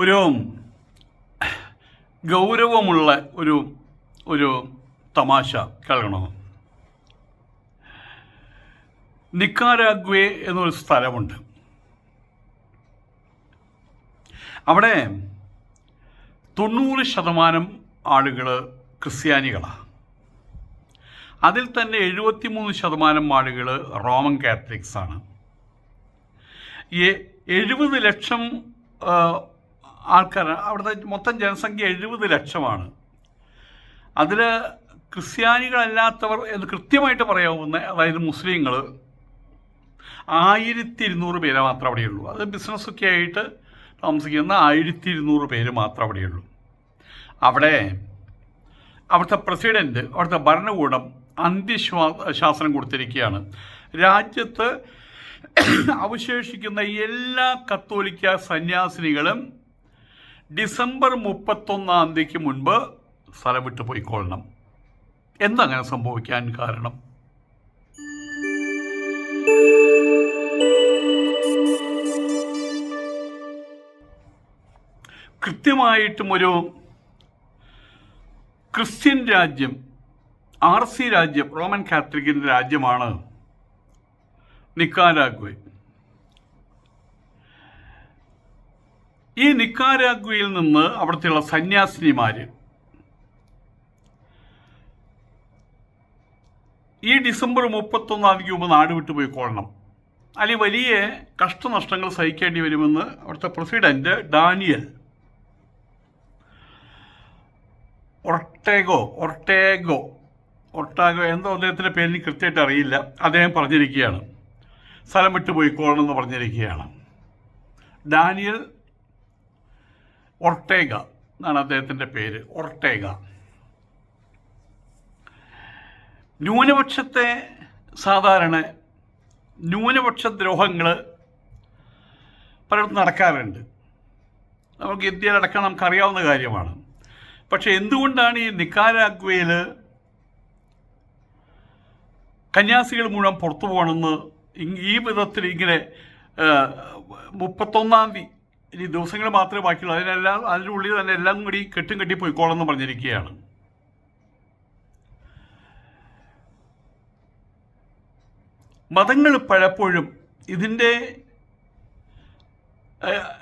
ഒരു ഗൗരവമുള്ള ഒരു ഒരു തമാശ കേൾക്കണോ? നിക്കാരാഗ്വേ എന്നൊരു സ്ഥലമുണ്ട്. അവിടെ തൊണ്ണൂറ് ശതമാനം ആളുകൾ ക്രിസ്ത്യാനികളാണ് അതിൽ തന്നെ എഴുപത്തിമൂന്ന് ശതമാനം ആളുകൾ റോമൻ കാത്തലിക്സാണ്. എഴുപത് ലക്ഷം ആൾക്കാർ അവിടുത്തെ മൊത്തം ജനസംഖ്യ എഴുപത് ലക്ഷമാണ്. അതിൽ ക്രിസ്ത്യാനികളല്ലാത്തവർ എന്ന് കൃത്യമായിട്ട് പറയാവുന്ന അതായത് മുസ്ലിങ്ങൾ ആയിരത്തി ഇരുന്നൂറ് പേരെ മാത്രമേ അവിടെയുള്ളൂ. അത് ബിസിനസ്സൊക്കെ ആയിട്ട് താമസിക്കുന്ന ആയിരത്തി ഇരുന്നൂറ് പേര് മാത്രമേ അവിടെയുള്ളൂ. അവിടെ അവിടുത്തെ പ്രസിഡന്റ് അവിടുത്തെ ഭരണകൂടം അന്ത്യശ്വാ ശാസനം കൊടുത്തിരിക്കുകയാണ്. രാജ്യത്ത് അവശേഷിക്കുന്ന എല്ലാ കത്തോലിക്ക സന്യാസിനികളും ഡിസംബർ മുപ്പത്തൊന്നാം തീയതിക്ക് മുൻപ് സ്ഥലം വിട്ടു പോയിക്കൊള്ളണം. എന്തങ്ങനെ സംഭവിക്കാൻ കാരണം? കൃത്യമായിട്ടും ഒരു ക്രിസ്ത്യൻ രാജ്യം ആർ സി രാജ്യം റോമൻ കാത്തലിക്കിന്റെ രാജ്യമാണ് നിക്കാരാഗ്വെ. ഈ നിക്കാരാഗ്വയിൽ നിന്ന് അവിടുത്തെയുള്ള സന്യാസിനിമാർ ഈ ഡിസംബർ മുപ്പത്തൊന്നാം തീയതി മുമ്പ് നാട് വിട്ടു പോയിക്കൊള്ളണം അല്ലെങ്കിൽ വലിയ കഷ്ടനഷ്ടങ്ങൾ സഹിക്കേണ്ടി വരുമെന്ന് അവിടുത്തെ പ്രസിഡന്റ് ഡാനിയൽ ഒർട്ടേഗോ ഒർട്ടേഗോ ഒർട്ടാഗോ എന്തോ അദ്ദേഹത്തിന്റെ പേരിന് കൃത്യമായിട്ട് അറിയില്ല. അദ്ദേഹം പറഞ്ഞിരിക്കുകയാണ്. സ്ഥലം വിട്ടു പോയിക്കോളണം എന്ന് പറഞ്ഞിരിക്കുകയാണ്. ഡാനിയൽ ഒർട്ടേഗ എന്നാണ് അദ്ദേഹത്തിന്റെ പേര് ഒർട്ടേഗ. ന്യൂനപക്ഷത്തെ സാധാരണ ന്യൂനപക്ഷ ദ്രോഹങ്ങൾ പലയിടത്തും നടക്കാറുണ്ട്. നമുക്ക് ഇന്ത്യയിലടക്കം നമുക്കറിയാവുന്ന കാര്യമാണ്. പക്ഷേ എന്തുകൊണ്ടാണ് ഈ നിക്കാരാഗ്വയിൽ കന്യാസികൾ മുഴുവൻ പുറത്തു പോകണമെന്ന് ഈ വിധത്തിൽ ഇങ്ങനെ മുപ്പത്തൊന്നാം തീയതി ഇനി ദിവസങ്ങൾ മാത്രമേ ബാക്കിയുള്ളൂ. അതിനെല്ലാം അതിന്റെ ഉള്ളിൽ തന്നെ എല്ലാം കൂടി കെട്ടും കെട്ടി പോയിക്കോളെന്ന് പറഞ്ഞിരിക്കുകയാണ്. മതങ്ങൾ പലപ്പോഴും ഇതിന്റെ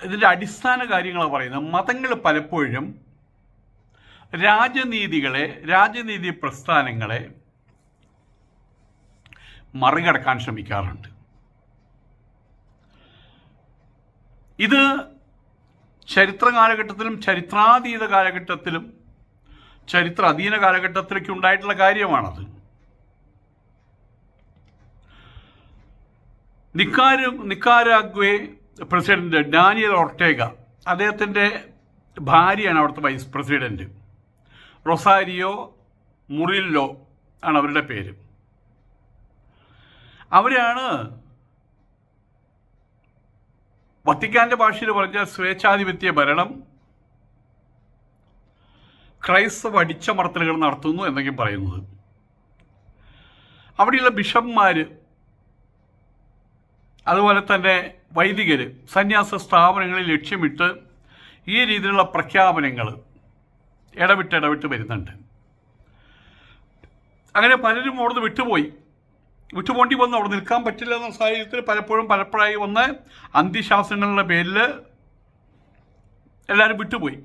ഇതിന്റെ അടിസ്ഥാന കാര്യങ്ങളാണ് പറയുന്നത്. മതങ്ങൾ പലപ്പോഴും രാജനീതികളെ രാജനീതി പ്രസ്ഥാനങ്ങളെ മറികടക്കാൻ ശ്രമിക്കാറുണ്ട്. ഇത് ചരിത്ര കാലഘട്ടത്തിലും ചരിത്രാതീത കാലഘട്ടത്തിലും ചരിത്ര അധീന കാലഘട്ടത്തിലേക്ക് ഉണ്ടായിട്ടുള്ള കാര്യമാണത്. നിക്കാരു നിക്കാരാഗ്വേ പ്രസിഡന്റ് ഡാനിയൽ ഒർട്ടേഗ അദ്ദേഹത്തിന്റെ ഭാര്യയാണ് അവിടുത്തെ വൈസ് പ്രസിഡന്റ്. റൊസാരിയോ മുറില്ലോ ആണ് അവരുടെ പേര്. അവരാണ് വത്തിക്കാന്റെ ഭാഷയിൽ പറഞ്ഞ സ്വേച്ഛാധിപത്യ ഭരണം ക്രൈസ്തവ അടിച്ചമർത്തലുകൾ നടത്തുന്നു എന്നൊക്കെ പറയുന്നത്. അവിടെയുള്ള ബിഷപ്പ്മാര് അതുപോലെ തന്നെ വൈദികർ സന്യാസ സ്ഥാപനങ്ങളിൽ ലക്ഷ്യമിട്ട് ഈ രീതിയിലുള്ള പ്രഖ്യാപനങ്ങൾ ഇടവിട്ട് ഇടവിട്ട് വരുന്നുണ്ട്. അങ്ങനെ പലരും അവിടുന്ന് വിട്ടുപോയി. വിട്ടുപോണ്ടി വന്നു. അവിടെ നിൽക്കാൻ പറ്റില്ല എന്ന സാഹചര്യത്തിൽ പലപ്പോഴും പലപ്പോഴായി വന്ന് അന്ത്യശാസനങ്ങളുടെ പേരിൽ എല്ലാവരും വിട്ടുപോയി.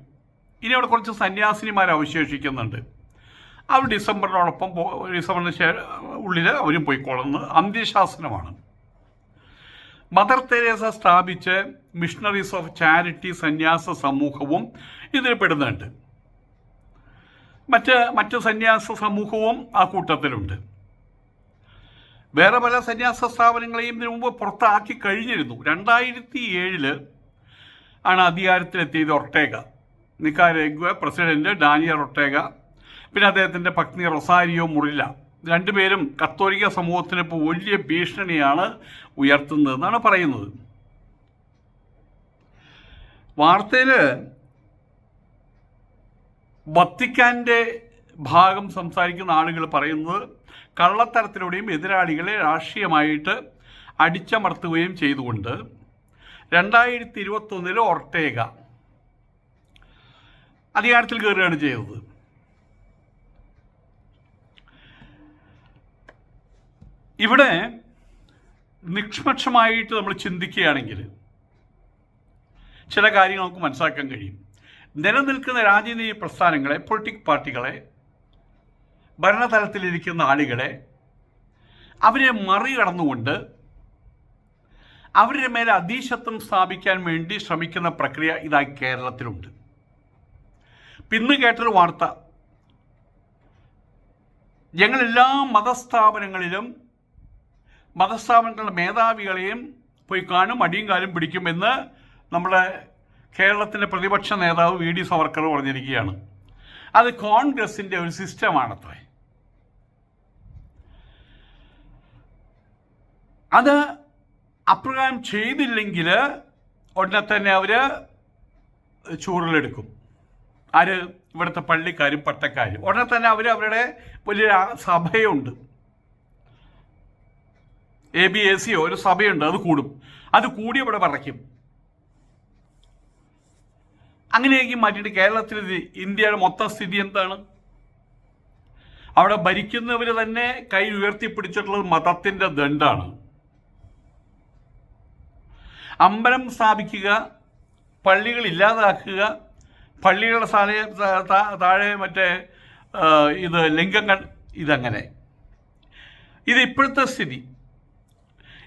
ഇനി അവിടെ കുറച്ച് സന്യാസിനിമാർ അവശേഷിക്കുന്നുണ്ട്. അവർ ഡിസംബറിനോടൊപ്പം ഡിസംബറിന് ഉള്ളിൽ അവരും പോയിക്കോളുന്നത് അന്ത്യശാസനമാണ്. മദർ തെരേസ സ്ഥാപിച്ച മിഷണറീസ് ഓഫ് ചാരിറ്റി സന്യാസ സമൂഹവും ഇതിൽ പെടുന്നുണ്ട്. മറ്റ് മറ്റ് സന്യാസ സമൂഹവും ആ കൂട്ടത്തിലുണ്ട്. വേറെ പല സന്യാസ സ്ഥാപനങ്ങളെയും ഇതിനു മുമ്പ് പുറത്താക്കി കഴിഞ്ഞിരുന്നു. രണ്ടായിരത്തി ഏഴിൽ ആണ് അധികാരത്തിലെത്തിയത് Ortega. Nicaragua president Daniel Ortega പിന്നെ അദ്ദേഹത്തിന്റെ പത്നി റൊസാരിയോ മുറില്ല. രണ്ടുപേരും കത്തോലിക്ക സമൂഹത്തിന് ഇപ്പോൾ വലിയ ഭീഷണിയാണ് ഉയർത്തുന്നതെന്നാണ് പറയുന്നത്. വാർത്തയിൽ വത്തിക്കാന്റെ ഭാഗം സംസാരിക്കുന്ന ആളുകൾ പറയുന്നത് കള്ളത്തരത്തിലൂടെയും എതിരാളികളെ രാഷ്ട്രീയമായിട്ട് അടിച്ചമർത്തുകയും ചെയ്തുകൊണ്ട് രണ്ടായിരത്തി ഇരുപത്തൊന്നിൽ ഒർട്ടേഗ അധികാരത്തിൽ കയറുകയാണ് ചെയ്തത്. ഇവിടെ നിഷ്പക്ഷമായിട്ട് നമ്മൾ ചിന്തിക്കുകയാണെങ്കിൽ ചില കാര്യങ്ങൾ നമുക്ക് മനസ്സിലാക്കാൻ കഴിയും. നിലനിൽക്കുന്ന രാജനീതി പ്രസ്ഥാനങ്ങളെ പൊളിറ്റിക് പാർട്ടികളെ ഭരണതലത്തിലിരിക്കുന്ന ആളുകളെ അവരെ മറികടന്നുകൊണ്ട് അവരുടെ മേലെ അധീശത്വം സ്ഥാപിക്കാൻ വേണ്ടി ശ്രമിക്കുന്ന പ്രക്രിയ ഇതാ കേരളത്തിലുണ്ട്. പിന്ന് കേട്ടൊരു വാർത്ത. ഞങ്ങളെല്ലാ മതസ്ഥാപനങ്ങളിലും മതസ്ഥാപനങ്ങളുടെ മേധാവികളെയും പോയി കാണും അടിയും കാലും പിടിക്കുമെന്ന് നമ്മുടെ കേരളത്തിന്റെ പ്രതിപക്ഷ നേതാവ് വി ഡി സവർക്കർ പറഞ്ഞിരിക്കുകയാണ്. അത് കോൺഗ്രസിന്റെ ഒരു സിസ്റ്റമാണത്രേ. അത് അപ്രകാരം ചെയ്തില്ലെങ്കിൽ ഉടനെ തന്നെ അവർ ചൂറിലെടുക്കും ആര്? ഇവിടുത്തെ പള്ളിക്കാരും പട്ടക്കാരും. ഉടനെ തന്നെ അവർ അവരുടെ വലിയ സഭയുണ്ട്. എ ബി എ സി ഒരു സഭയുണ്ട്. അത് കൂടും. അത് കൂടി ഇവിടെ പറയ്ക്കും അങ്ങനെയൊക്കെ മാറ്റിയിട്ട് കേരളത്തിൽ ഇന്ത്യയുടെ മൊത്തം സ്ഥിതി എന്താണ്? അവിടെ ഭരിക്കുന്നവർ തന്നെ കൈ ഉയർത്തിപ്പിടിച്ചിട്ടുള്ളത് മതത്തിന്റെ ദണ്ഡാണ്. അമ്പലം സ്ഥാപിക്കുക പള്ളികൾ ഇല്ലാതാക്കുക പള്ളികളുടെ താഴെ താഴെ മറ്റേ ഇത് ലിംഗങ്ങൾ ഇതങ്ങനെ. ഇത് ഇപ്പോഴത്തെ സ്ഥിതി.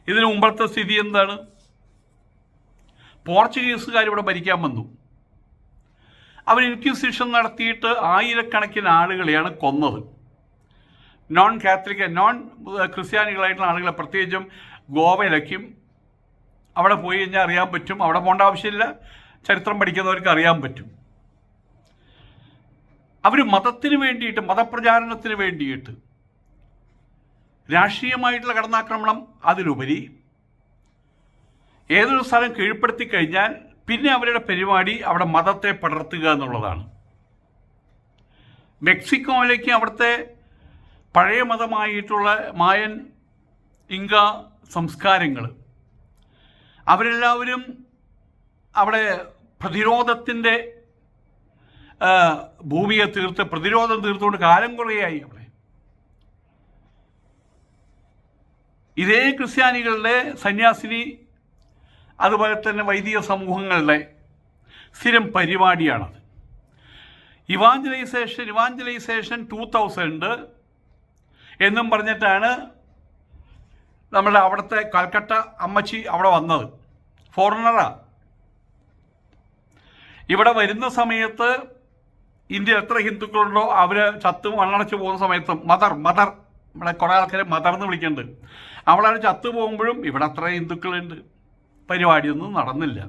ഇതിന് മുമ്പത്തെ സ്ഥിതി എന്താണ്? പോർച്ചുഗീസുകാർ ഇവിടെ ഭരിക്കാൻ വന്നു. അവർ ഇൻക്വിസിഷൻ നടത്തിയിട്ട് ആയിരക്കണക്കിന് ആളുകളെയാണ് കൊന്നത്. നോൺ കാത്തലിക് നോൺ ക്രിസ്ത്യാനികളായിട്ടുള്ള ആളുകളെ പ്രത്യേകിച്ചും ഗോവയിലേക്കും അവിടെ പോയി കഴിഞ്ഞാൽ അറിയാൻ പറ്റും. അവിടെ പോകേണ്ട ആവശ്യമില്ല. ചരിത്രം പഠിക്കുന്നവർക്ക് അറിയാൻ പറ്റും. അവർ മതത്തിന് വേണ്ടിയിട്ട് മതപ്രചാരണത്തിന് വേണ്ടിയിട്ട് രാഷ്ട്രീയമായിട്ടുള്ള കടന്നാക്രമണം അതിലുപരി ഏതൊരു സ്ഥലം കീഴ്പ്പെടുത്തി കഴിഞ്ഞാൽ പിന്നെ അവരുടെ പരിപാടി അവിടെ മതത്തെ പടർത്തുക എന്നുള്ളതാണ്. മെക്സിക്കോയിലേക്ക് അവിടുത്തെ പഴയ മതമായിട്ടുള്ള മായൻ ഇങ്ക സംസ്കാരങ്ങൾ അവരെല്ലാവരും അവിടെ പ്രതിരോധത്തിന്റെ ഭൂമിയെ തീർത്ത് പ്രതിരോധം തീർത്തുകൊണ്ട് കാലം കുറയായി അവിടെ. ഇതേ ക്രിസ്ത്യാനികളുടെ സന്യാസിനി അതുപോലെ തന്നെ വൈദിക സമൂഹങ്ങളുടെ സ്ഥിരം പരിപാടിയാണത്. ഇവാഞ്ചലൈസേഷൻ ഇവാഞ്ചലൈസേഷൻ ടൂ തൗസൻഡ് എന്നും പറഞ്ഞിട്ടാണ് നമ്മുടെ അവിടുത്തെ കൽക്കട്ട അമ്മച്ചി അവിടെ വന്നത്. ഫോറിനറാ ഇവിടെ വരുന്ന സമയത്ത് ഇന്ത്യ എത്ര ഹിന്ദുക്കളുണ്ടോ അവർ ചത്തും മണ്ണടച്ച് പോകുന്ന സമയത്ത് മദർ മദർ നമ്മുടെ കുറേ ആൾക്കാരെ മദർ എന്ന് വിളിക്കുന്നുണ്ട് അവളാണ് ചത്തു പോകുമ്പോഴും ഇവിടെ അത്ര ഹിന്ദുക്കളുണ്ട്. പരിപാടിയൊന്നും നടന്നില്ല.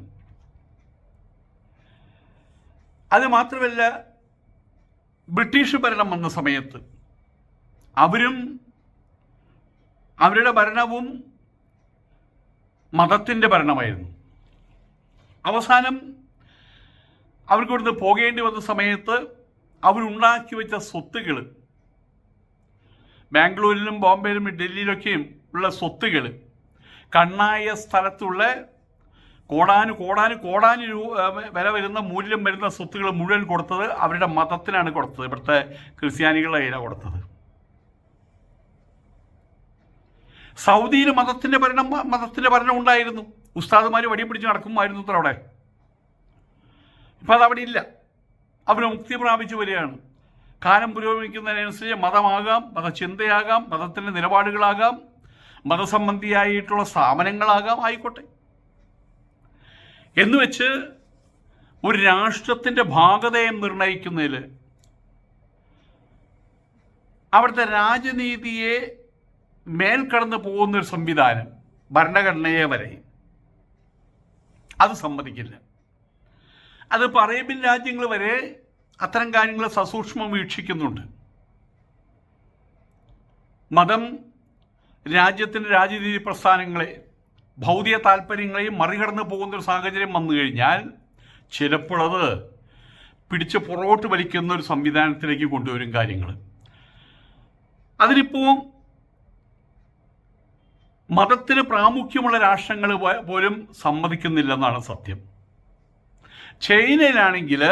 അത് മാത്രമല്ല ബ്രിട്ടീഷ് ഭരണം വന്ന സമയത്ത് അവരും അവരുടെ ഭരണവും മതത്തിന്റെ ഭരണമായിരുന്നു. അവസാനം അവർക്ക് പോകേണ്ടി വന്ന സമയത്ത് അവരുണ്ടാക്കി വെച്ച സ്വത്തുകൾ ബാംഗ്ലൂരിലും ബോംബെയിലും ഡൽഹിയിലൊക്കെയും ഉള്ള സ്വത്തുകൾ കണ്ണായ സ്ഥലത്തുള്ള കോടാനു കോടാനു കോടാനു വില വരുന്ന മൂല്യം വരുന്ന സ്വത്തുകൾ മുഴുവൻ കൊടുത്തത് അവരുടെ മതത്തിനാണ് കൊടുത്തത്. ഇവിടുത്തെ ക്രിസ്ത്യാനികളുടെ കയ്യിലാണ് കൊടുത്തത്. സൗദിയിൽ മതത്തിന്റെ ഭരണം മതത്തിന്റെ ഭരണം ഉണ്ടായിരുന്നു. ഉസ്താദുമാർ വടി പിടിച്ച് നടക്കുമായിരുന്നു അത്ര അവിടെ. ഇപ്പം അതവിടെ ഇല്ല. അവർ മുക്തി പ്രാപിച്ചു വരികയാണ്. കാലം പുരോഗമിക്കുന്നതിനനുസരിച്ച് മതമാകാം മതചിന്തയാകാം മതത്തിന്റെ നിലപാടുകളാകാം മതസംബന്ധിയായിട്ടുള്ള സ്ഥാപനങ്ങളാകാം ആയിക്കോട്ടെ. എന്ന് വെച്ച് ഒരു രാഷ്ട്രത്തിന്റെ ഭാഗതയെ നിർണയിക്കുന്നതിൽ അവിടുത്തെ രാജനീതിയെ മേൽക്കടന്ന് പോകുന്നൊരു സംവിധാനം ഭരണഘടനയെ വരെ. അത് സമ്മതിക്കില്ല. അത് പറയബിൻ രാജ്യങ്ങൾ വരെ അത്തരം കാര്യങ്ങൾ സസൂക്ഷ്മം വീക്ഷിക്കുന്നുണ്ട്. മതം രാജ്യത്തിന്റെ രാജനീതി പ്രസ്ഥാനങ്ങളെ ഭൗതിക താല്പര്യങ്ങളെയും മറികടന്ന് പോകുന്നൊരു സാഹചര്യം വന്നു കഴിഞ്ഞാൽ ചിലപ്പോൾ അത് പിടിച്ച് പുറകോട്ട് വലിക്കുന്ന ഒരു സംവിധാനത്തിലേക്ക് കൊണ്ടുവരും കാര്യങ്ങൾ. അതിനിപ്പോൾ മതത്തിന് പ്രാമുഖ്യമുള്ള രാഷ്ട്രങ്ങൾ പോലും സമ്മതിക്കുന്നില്ലെന്നാണ് സത്യം. ചൈനയിലാണെങ്കിൽ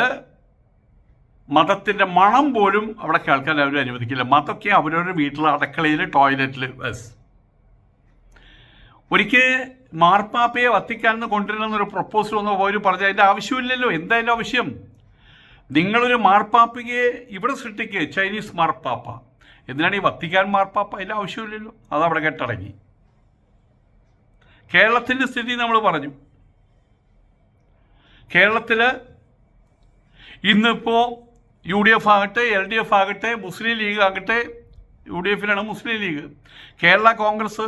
മതത്തിന്റെ മണം പോലും അവിടെ കേൾക്കാൻ അവർ അനുവദിക്കില്ല. മതമൊക്കെ അവരവരുടെ വീട്ടിൽ അടുക്കളയിൽ ടോയ്ലറ്റിൽ ബസ്. ഒരിക്കൽ മാർപ്പാപ്പയെ വത്തിക്കാൻ നിന്ന് കൊണ്ടുവരണമെന്നൊരു പ്രപ്പോസൽ വന്നു. അവർ പറഞ്ഞു അതിന്റെ ആവശ്യമില്ലല്ലോ. എന്താ അതിന്റെ ആവശ്യം? നിങ്ങളൊരു മാർപ്പാപ്പയെ ഇവിടെ സൃഷ്ടിക്കുക ചൈനീസ് മാർപ്പാപ്പ. എന്തിനാണ് ഈ വത്തിക്കാൻ മാർപ്പാപ്പ? അതിന്റെ ആവശ്യമില്ലല്ലോ. അത് അവിടെ കെട്ടടങ്ങി. കേരളത്തിന്റെ സ്ഥിതി നമ്മൾ പറഞ്ഞു. കേരളത്തിൽ ഇന്നിപ്പോൾ യു ഡി എഫ് ആകട്ടെ എൽ ഡി എഫ് ആകട്ടെ മുസ്ലിം ലീഗ് ആകട്ടെ യു ഡി എഫിലാണ് മുസ്ലിം ലീഗ്. കേരള കോൺഗ്രസ്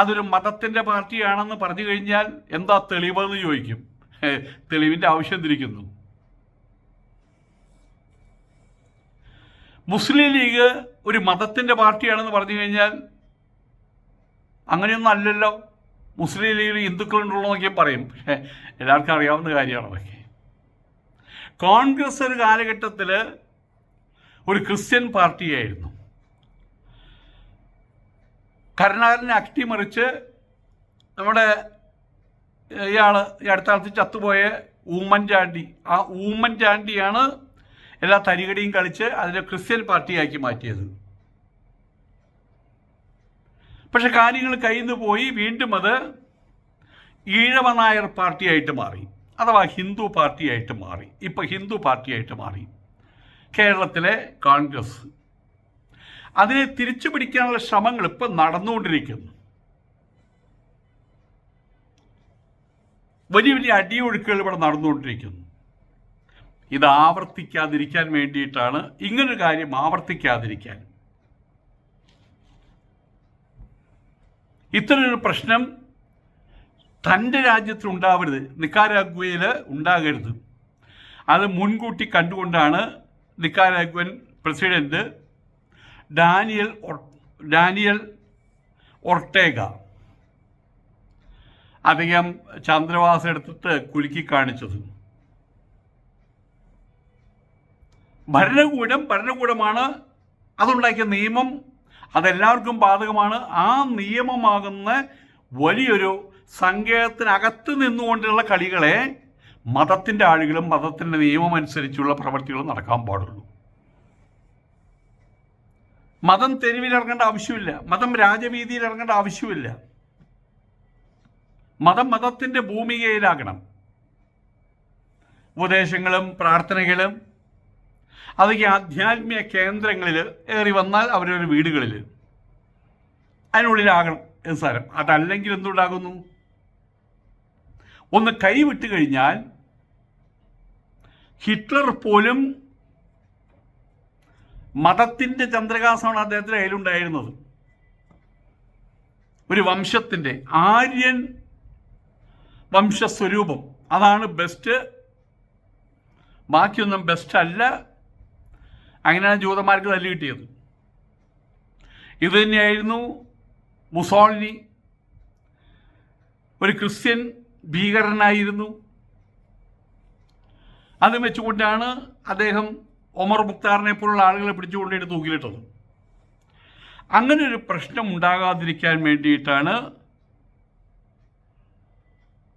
അതൊരു മതത്തിന്റെ പാർട്ടിയാണെന്ന് പറഞ്ഞു കഴിഞ്ഞാൽ എന്താ തെളിവെന്ന് ചോദിക്കും. തെളിവിന്റെ ആവശ്യം തിരിക്കുന്നു മുസ്ലിം ലീഗ് ഒരു മതത്തിന്റെ പാർട്ടിയാണെന്ന് പറഞ്ഞു കഴിഞ്ഞാൽ അങ്ങനെയൊന്നും അല്ലല്ലോ. മുസ്ലിം ലീഗിൽ ഹിന്ദുക്കളുണ്ടല്ലോ പറയും. എല്ലാവർക്കും അറിയാവുന്ന കാര്യമാണ് അതൊക്കെ. കോൺഗ്രസ് ഒരു കാലഘട്ടത്തിൽ ഒരു ക്രിസ്ത്യൻ പാർട്ടിയായിരുന്നു. കരുണാകരനെ അട്ടിമറിച്ച് നമ്മുടെ ഇയാൾ ഈ അടുത്ത കാലത്ത് ചത്തുപോയ ഊമ്മൻചാണ്ടി ആ ഊമ്മൻചാണ്ടിയാണ് എല്ലാ തരികടിയും കളിച്ച് അതിനെ ക്രിസ്ത്യൻ പാർട്ടിയാക്കി മാറ്റിയത്. പക്ഷെ കാര്യങ്ങൾ കയ്യിൽ നിന്ന് പോയി വീണ്ടും അത് ഈഴവ നായർ പാർട്ടിയായിട്ട് മാറി അഥവാ ഹിന്ദു പാർട്ടിയായിട്ട് മാറി. ഇപ്പം ഹിന്ദു പാർട്ടിയായിട്ട് മാറി. കേരളത്തിലെ കോൺഗ്രസ്. അതിനെ തിരിച്ചു പിടിക്കാനുള്ള ശ്രമങ്ങൾ ഇപ്പം നടന്നുകൊണ്ടിരിക്കുന്നു. വലിയ വലിയ അടിയൊഴുക്കുകൾ ഇവിടെ നടന്നുകൊണ്ടിരിക്കുന്നു. ഇത് ആവർത്തിക്കാതിരിക്കാൻ വേണ്ടിയിട്ടാണ് ഇങ്ങനൊരു കാര്യം ആവർത്തിക്കാതിരിക്കാൻ. ഇത്തരമൊരു പ്രശ്നം തന്റെ രാജ്യത്തിൽ ഉണ്ടാവരുത്. നിക്കാരാഗ്വയിൽ ഉണ്ടാകരുത്. അത് മുൻകൂട്ടി കണ്ടുകൊണ്ടാണ് Nicaraguan president Daniel Daniel Ortega. അദ്ദേഹം ചന്ദ്രവാസം എടുത്തിട്ട് കുലുക്കി കാണിച്ചത്. ഭരണകൂടം ഭരണകൂടമാണ് അതുണ്ടാക്കിയ നിയമം അതെല്ലാവർക്കും ബാധകമാണ്. ആ നിയമമാകുന്ന വലിയൊരു സങ്കേതത്തിനകത്ത് നിന്നുകൊണ്ടുള്ള കളികളെ മതത്തിന്റെ ആളുകളും മതത്തിന്റെ നിയമം അനുസരിച്ചുള്ള പ്രവൃത്തികളും നടക്കാൻ പാടുള്ളൂ. മതം തെരുവിലിറങ്ങേണ്ട ആവശ്യമില്ല. മതം രാജവീതിയിൽ ഇറങ്ങേണ്ട ആവശ്യമില്ല. മതം മതത്തിന്റെ ഭൂമികയിലാകണം. ഉപദേശങ്ങളും പ്രാർത്ഥനകളും അതൊക്കെ ആധ്യാത്മിക കേന്ദ്രങ്ങളിൽ ഏറി വന്നാൽ അവരവരുടെ വീടുകളിൽ. അതിനുള്ളിലാകണം എന്ന് സാരം. അതല്ലെങ്കിൽ എന്തുണ്ടാകുന്നു? ഒന്ന് കൈവിട്ട് കഴിഞ്ഞാൽ ഹിറ്റ്ലർ പോലും മതത്തിന്റെ ചന്ദ്രകാസമാണ് അദ്ദേഹത്തിന്റെ കയ്യിലുണ്ടായിരുന്നത്. ഒരു വംശത്തിന്റെ ആര്യൻ വംശസ്വരൂപം. അതാണ് ബെസ്റ്റ് ബാക്കിയൊന്നും ബെസ്റ്റ് അല്ല. അങ്ങനെയാണ് ജൂതന്മാർക്ക് തല്ലി കിട്ടിയത്. ഇത് തന്നെയായിരുന്നു മുസോളിനി. ഒരു ക്രിസ്ത്യൻ ഭീകരനായിരുന്നു. അത് വെച്ചുകൊണ്ടാണ് അദ്ദേഹം ഒമർ മുക്താറിനെ പോലുള്ള ആളുകളെ പിടിച്ചുകൊണ്ടിട്ട് തൂക്കിലിട്ടത്. അങ്ങനെ ഒരു പ്രശ്നം ഉണ്ടാകാതിരിക്കാൻ വേണ്ടിയിട്ടാണ്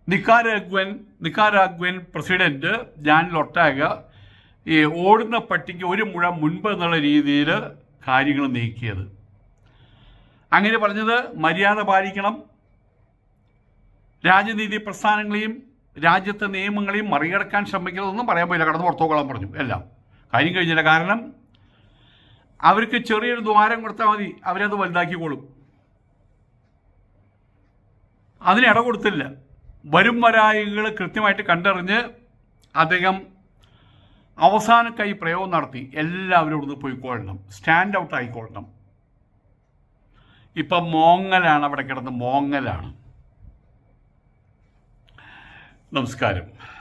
നിക്കാരാഗ്വൻ നിക്കാരാഗ്വൻ പ്രസിഡന്റ് ജാൻ ലൊട്ടാഗ ഈ ഓടുന്ന പട്ടിക്ക് ഒരു മുഴ മുൻപ് എന്നുള്ള രീതിയിൽ കാര്യങ്ങൾ നീക്കിയത്. അങ്ങനെ പറഞ്ഞത് മര്യാദ പാലിക്കണം. രാജനീതി പ്രസ്ഥാനങ്ങളെയും രാജ്യത്തെ നിയമങ്ങളെയും മറികടക്കാൻ ശ്രമിക്കരുതെന്നും പറയാൻ പോയില്ല. കടന്നു പുറത്തോക്കോളാൻ പറഞ്ഞു. എല്ലാം. കാര്യം കഴിഞ്ഞില്ല. കാരണം അവർക്ക് ചെറിയൊരു ദ്വാരം കൊടുത്താൽ മതി. അവരത് വലുതാക്കിക്കോളും. അതിന് ഇട കൊടുത്തില്ല വരും വരായികൾ കൃത്യമായിട്ട് കണ്ടറിഞ്ഞ് അദ്ദേഹം അവസാന കൈ പ്രയോഗം നടത്തി എല്ലാവരും ഇവിടുന്ന് പോയിക്കൊള്ളണം. Stand out ആയിക്കൊള്ളണം. ഇപ്പം മോങ്ങലാണ് അവിടെ കിടന്ന് മോങ്ങലാണ്. നമസ്കാരം.